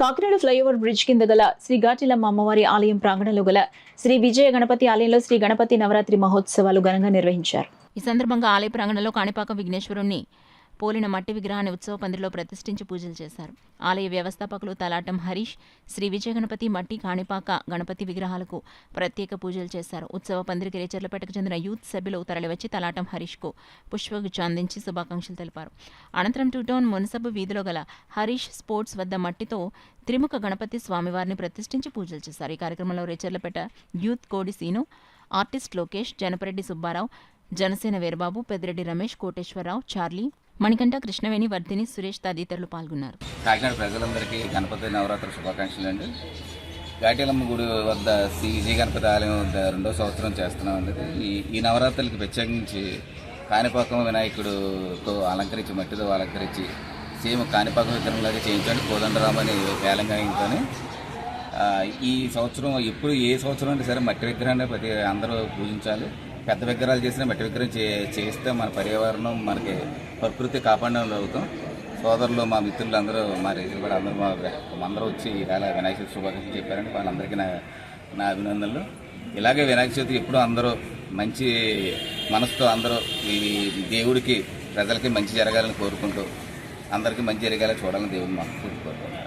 Kakinada flyover bridge కింద గల శ్రీ ఘాటిలమ్మ అమ్మవారి ఆలయం ప్రాంగణంలో గల శ్రీ విజయ గణపతి ఆలయంలో శ్రీ గణపతి నవరాత్రి మహోత్సవాలు ఘనంగా నిర్వహించారు. ఈ సందర్భంగా ఆలయ ప్రాంగణంలో కాణిపాక విఘ్నేశ్వరుణ్ణి పోలిన మట్టి విగ్రహాన్ని ఉత్సవ పందిరిలో ప్రతిష్ఠించి పూజలు చేశారు. ఆలయ వ్యవస్థాపకులు తలాటం హరీష్ శ్రీ విజయ గణపతి మట్టి కాణిపాక గణపతి విగ్రహాలకు ప్రత్యేక పూజలు చేశారు. ఉత్సవ పందిరికి రేచర్లపేటకు చెందిన యూత్ సభ్యులు తరలివచ్చి తలాటం హరీష్కు పుష్పగుచ్చు అందించి శుభాకాంక్షలు తెలిపారు. అనంతరం టూ టౌన్ మున్సబు వీధిలో గల హరీష్ స్పోర్ట్స్ వద్ద మట్టితో త్రిముఖ గణపతి స్వామివారిని ప్రతిష్ఠించి పూజలు చేశారు. ఈ కార్యక్రమంలో Recherlapeta youth Kodi Seenu artist Lokesh Janapareddy Subbarao Janasena Veerababu Peddireddy Ramesh Koteswararao Charlie Manikanta Krishnaveni Vardhini Suresh తదితరులు పాల్గొన్నారు. కాకినాడ ప్రజలందరికీ గణపతి నవరాత్రి శుభాకాంక్షలు అండి. ఘాటీలమ్మ గుడి వద్ద శ్రీ విజయ గణపతి ఆలయం వద్ద రెండో సంవత్సరం చేస్తున్నాం ఈ ఈ నవరాత్రులకి ప్రత్యేకించి కాణిపాకం వినాయకుడుతో అలంకరించి మట్టితో అలంకరించి సేమ్ కాణిపాకం విగ్రహంలాగా చేయించండి. కోదండరామని వేలంగాయంతో ఈ సంవత్సరం ఎప్పుడు ఏ సంవత్సరం అంటే సరే మట్టి విగ్రహాన్ని ప్రతి అందరూ పూజించాలి. పెద్ద విగ్రహాలు చేసినా మట్టి విగ్రహం చే చేస్తే మన పర్యావరణం మనకి ప్రకృతి కాపాడడం అవుతాం. సోదరులు మా మిత్రులు అందరూ మా రైతులు కూడా అందరూ మా అందరూ వచ్చి ఇలా వినాయక చవితి శుభాకాంక్షలు చెప్పారండి వాళ్ళందరికీ నా నా అభినందనలు. ఇలాగే వినాయక చవితి ఎప్పుడూ అందరూ మంచి మనసుతో అందరూ ఈ దేవుడికి ప్రజలకి మంచి జరగాలని కోరుకుంటూ అందరికీ మంచి జరిగేలా చూడాలని దేవుడు మాకు కోరుకుంటారు